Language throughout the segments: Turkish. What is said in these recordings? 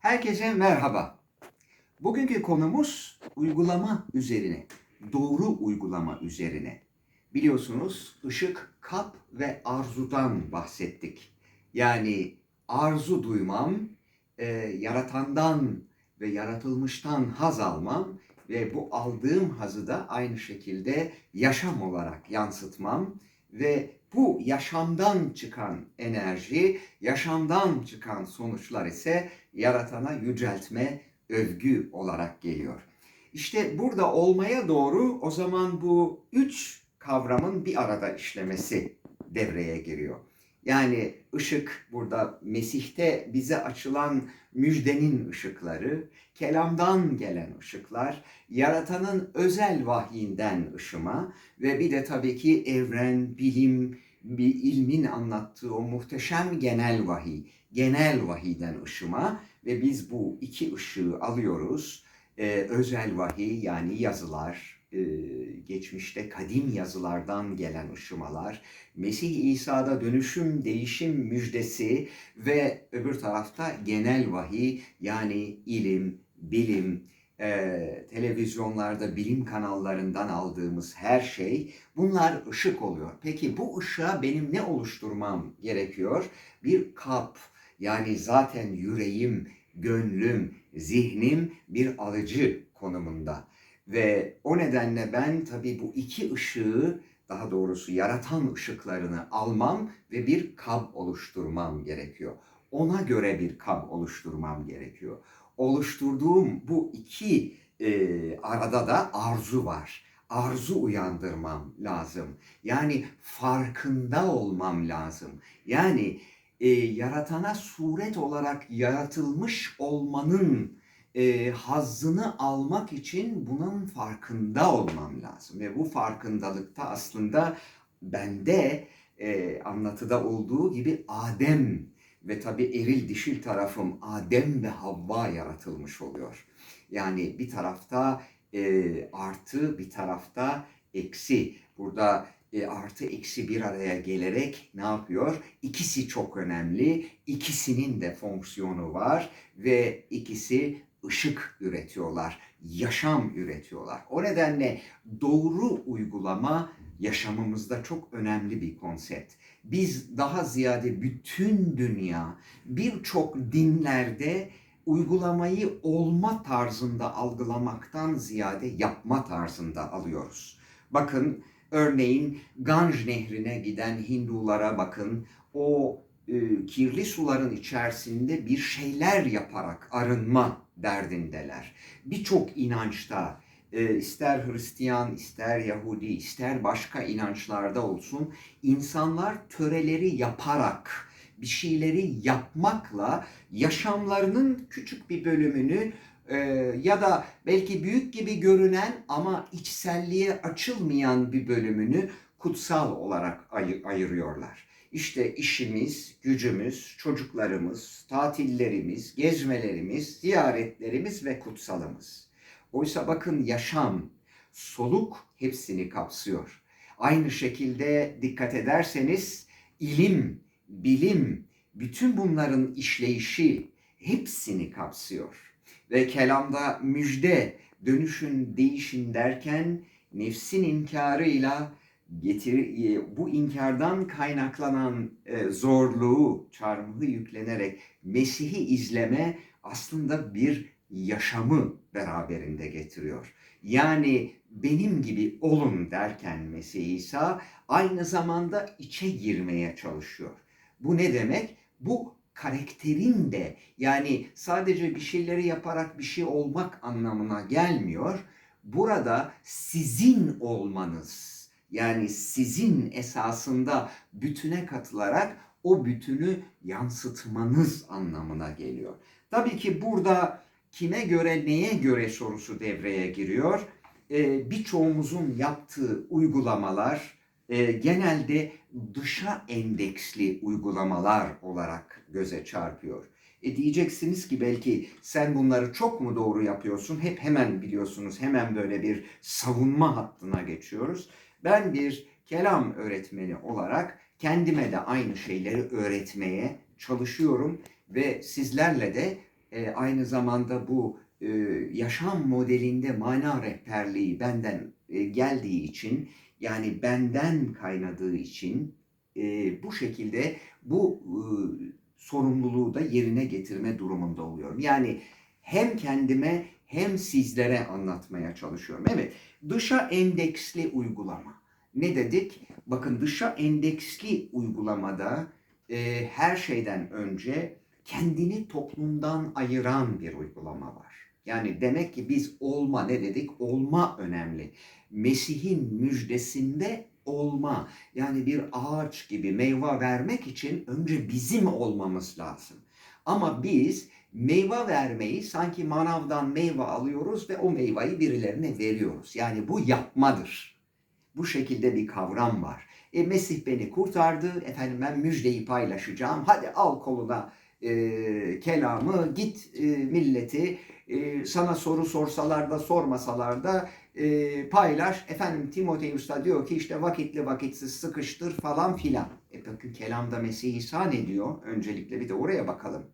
Herkese merhaba. Bugünkü konumuz uygulama üzerine, doğru uygulama üzerine. Biliyorsunuz ışık, kap ve arzudan bahsettik. Yani arzu duymam, e, yaratandan ve yaratılmıştan haz almam ve bu aldığım hazı da aynı şekilde yaşam olarak yansıtmam ve bu yaşamdan çıkan enerji, yaşamdan çıkan sonuçlar ise yaratana yüceltme, övgü olarak geliyor. İşte burada olmaya doğru o zaman bu üç kavramın bir arada işlemesi devreye giriyor. Yani ışık burada Mesih'te bize açılan müjdenin ışıkları, kelamdan gelen ışıklar, yaratanın özel vahyinden ışıma ve bir de tabii ki evren, bilim, bir ilmin anlattığı o muhteşem genel vahiy, genel vahiyden ışıma ve biz bu iki ışığı alıyoruz. Ee, özel vahiy yani yazılar, e, geçmişte kadim yazılardan gelen ışımalar, Mesih İsa'da dönüşüm, değişim müjdesi ve öbür tarafta genel vahiy yani ilim, bilim, e, televizyonlarda, bilim kanallarından aldığımız her şey bunlar ışık oluyor. Peki bu ışığa benim ne oluşturmam gerekiyor? Bir kap yani zaten yüreğim, gönlüm, zihnim bir alıcı konumunda. Ve o nedenle ben tabii bu iki ışığı daha doğrusu yaratan ışıklarını almam ve bir kab oluşturmam gerekiyor. Ona göre bir kab oluşturmam gerekiyor. Oluşturduğum bu iki e, arada da arzu var. Arzu uyandırmam lazım. Yani farkında olmam lazım. Yani e, yaratana suret olarak yaratılmış olmanın e, hazzını almak için bunun farkında olmam lazım. Ve bu farkındalıkta aslında bende e, anlatıda olduğu gibi Adem ve tabi eril dişil tarafım Adem ve Havva yaratılmış oluyor. Yani bir tarafta e, artı bir tarafta eksi. Burada e, artı eksi bir araya gelerek ne yapıyor? İkisi çok önemli. İkisinin de fonksiyonu var ve ikisi ışık üretiyorlar, yaşam üretiyorlar. O nedenle doğru uygulama yaşamımızda çok önemli bir konsept. Biz daha ziyade bütün dünya birçok dinlerde uygulamayı olma tarzında algılamaktan ziyade yapma tarzında alıyoruz. Bakın örneğin Ganj nehrine giden Hindulara bakın. O e, kirli suların içerisinde bir şeyler yaparak arınma derdindeler. Birçok inançta e, ister Hristiyan, ister Yahudi, ister başka inançlarda olsun insanlar töreleri yaparak bir şeyleri yapmakla yaşamlarının küçük bir bölümünü e, ya da belki büyük gibi görünen ama içselliğe açılmayan bir bölümünü kutsal olarak ayı, ayırıyorlar. İşte işimiz, gücümüz, çocuklarımız, tatillerimiz, gezmelerimiz, ziyaretlerimiz ve kutsalımız. Oysa bakın yaşam, soluk hepsini kapsıyor. Aynı şekilde dikkat ederseniz ilim, bilim, bütün bunların işleyişi hepsini kapsıyor. Ve kelamda müjde, dönüşün, değişin derken nefsin inkarıyla getir bu inkardan kaynaklanan e, zorluğu çarmıhı yüklenerek Mesih'i izleme aslında bir yaşamı beraberinde getiriyor. Yani benim gibi olun derken Mesih İsa aynı zamanda içe girmeye çalışıyor. Bu ne demek? Bu karakterin de yani sadece bir şeyleri yaparak bir şey olmak anlamına gelmiyor. Burada sizin olmanız yani sizin esasında bütüne katılarak o bütünü yansıtmanız anlamına geliyor. Tabii ki burada kime göre neye göre sorusu devreye giriyor. Ee, birçoğumuzun yaptığı uygulamalar e, genelde dışa endeksli uygulamalar olarak göze çarpıyor. E diyeceksiniz ki belki sen bunları çok mu doğru yapıyorsun? Hep hemen biliyorsunuz hemen böyle bir savunma hattına geçiyoruz. Ben bir kelam öğretmeni olarak kendime de aynı şeyleri öğretmeye çalışıyorum ve sizlerle de e, aynı zamanda bu e, yaşam modelinde mana rehberliği benden e, geldiği için yani benden kaynadığı için e, bu şekilde bu e, sorumluluğu da yerine getirme durumunda oluyorum. Yani hem kendime hem sizlere anlatmaya çalışıyorum. Evet, dışa endeksli uygulama. Ne dedik? Bakın dışa endeksli uygulamada e, her şeyden önce kendini toplumdan ayıran bir uygulama var. Yani demek ki biz olma ne dedik? Olma önemli. Mesih'in müjdesinde olma. Yani bir ağaç gibi meyve vermek için önce bizim olmamız lazım. Ama biz meyve vermeyi sanki manavdan meyve alıyoruz ve o meyveyi birilerine veriyoruz. Yani bu yapmadır. Bu şekilde bir kavram var. E, Mesih beni kurtardı, efendim ben müjdeyi paylaşacağım. Hadi al koluna e, kelamı, git e, milleti e, sana soru sorsalar da sormasalar da e, paylaş. Efendim Timoteus da diyor ki işte vakitli vakitsiz sıkıştır falan filan. E bakın kelamda Mesih İsa ne diyor? Öncelikle bir de oraya bakalım.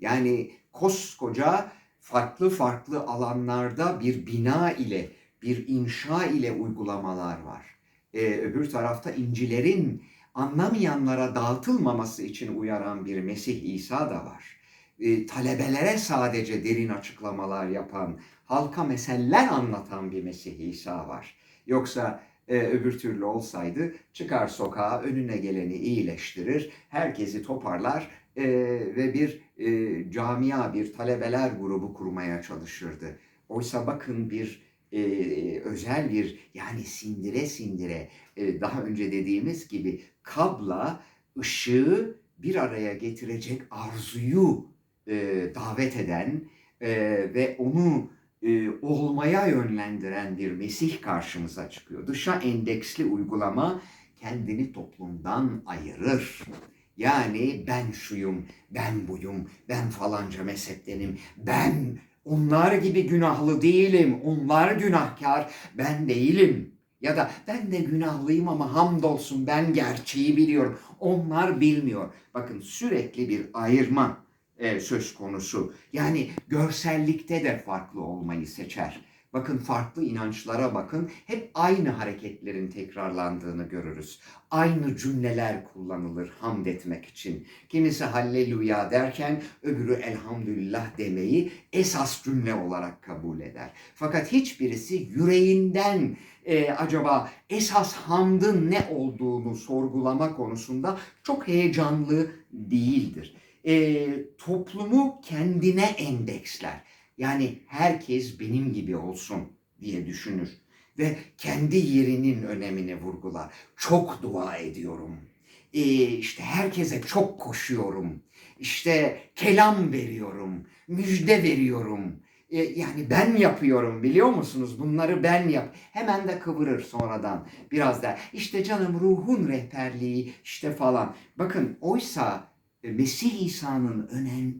Yani koskoca farklı farklı alanlarda bir bina ile, bir inşa ile uygulamalar var. Ee, öbür tarafta incilerin anlamayanlara dağıtılmaması için uyaran bir Mesih İsa da var. Ee, talebelere sadece derin açıklamalar yapan, halka meseleler anlatan bir Mesih İsa var. Yoksa e, öbür türlü olsaydı çıkar sokağa önüne geleni iyileştirir, herkesi toparlar e, ve bir e, camia, bir talebeler grubu kurmaya çalışırdı. Oysa bakın bir e, özel bir yani sindire sindire e, daha önce dediğimiz gibi kabla ışığı bir araya getirecek arzuyu e, davet eden e, ve onu e, olmaya yönlendiren bir Mesih karşımıza çıkıyor. Dışa endeksli uygulama kendini toplumdan ayırır. Yani ben şuyum, ben buyum, ben falanca mezheptenim, ben onlar gibi günahlı değilim, onlar günahkar, ben değilim. Ya da ben de günahlıyım ama hamdolsun ben gerçeği biliyorum, onlar bilmiyor. Bakın sürekli bir ayırma e, söz konusu. Yani görsellikte de farklı olmayı seçer. Bakın farklı inançlara bakın. Hep aynı hareketlerin tekrarlandığını görürüz. Aynı cümleler kullanılır hamd etmek için. Kimisi halleluya derken öbürü elhamdülillah demeyi esas cümle olarak kabul eder. Fakat hiçbirisi yüreğinden e, acaba esas hamdın ne olduğunu sorgulama konusunda çok heyecanlı değildir. E, toplumu kendine endeksler. Yani herkes benim gibi olsun diye düşünür ve kendi yerinin önemini vurgular. Çok dua ediyorum. Ee, işte herkese çok koşuyorum. İşte kelam veriyorum, müjde veriyorum. Ee, yani ben yapıyorum biliyor musunuz? Bunları ben yap. Hemen de kıvırır sonradan biraz da. İşte canım ruhun rehberliği işte falan. Bakın oysa Mesih İsa'nın önem,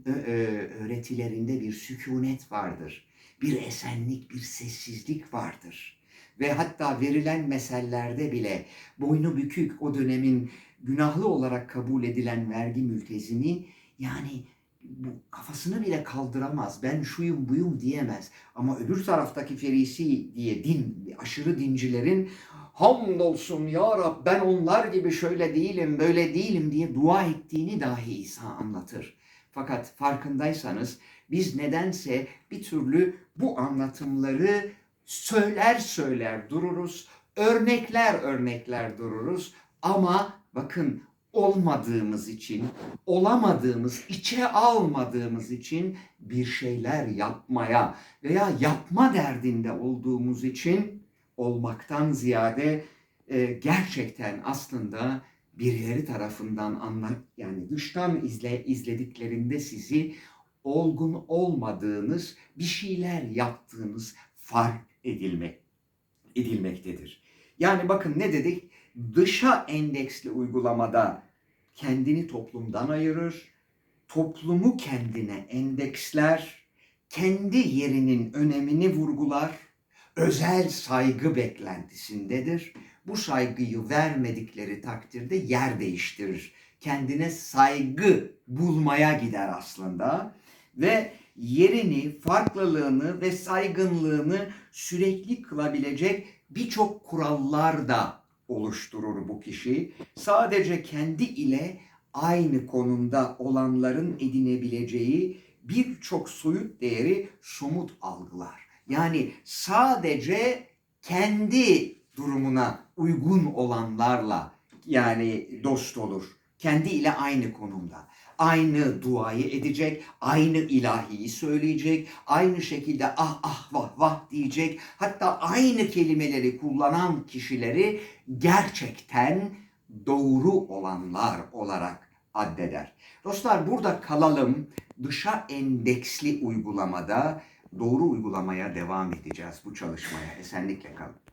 öğretilerinde bir sükunet vardır. Bir esenlik, bir sessizlik vardır. Ve hatta verilen mesellerde bile boynu bükük o dönemin günahlı olarak kabul edilen vergi mültezimi yani bu kafasını bile kaldıramaz. Ben şuyum buyum diyemez. Ama öbür taraftaki ferisi diye din, aşırı dincilerin hamdolsun ya Rab ben onlar gibi şöyle değilim böyle değilim diye dua ettiğini dahi İsa anlatır. Fakat farkındaysanız biz nedense bir türlü bu anlatımları söyler söyler dururuz, örnekler örnekler dururuz ama bakın olmadığımız için, olamadığımız, içe almadığımız için bir şeyler yapmaya veya yapma derdinde olduğumuz için olmaktan ziyade e, gerçekten aslında birileri tarafından anlat yani dıştan izle izlediklerinde sizi olgun olmadığınız bir şeyler yaptığınız fark edilmek edilmektedir. Yani bakın ne dedik? Dışa endeksli uygulamada kendini toplumdan ayırır, toplumu kendine endeksler, kendi yerinin önemini vurgular, özel saygı beklentisindedir. Bu saygıyı vermedikleri takdirde yer değiştirir. Kendine saygı bulmaya gider aslında ve yerini, farklılığını ve saygınlığını sürekli kılabilecek birçok kurallar da oluşturur bu kişi. Sadece kendi ile aynı konumda olanların edinebileceği birçok soyut değeri somut algılar. Yani sadece kendi durumuna uygun olanlarla yani dost olur. Kendi ile aynı konumda. Aynı duayı edecek, aynı ilahiyi söyleyecek, aynı şekilde ah ah vah vah diyecek. Hatta aynı kelimeleri kullanan kişileri gerçekten doğru olanlar olarak addeder. Dostlar burada kalalım. Dışa endeksli uygulamada doğru uygulamaya devam edeceğiz bu çalışmaya. Esenlikle kalın.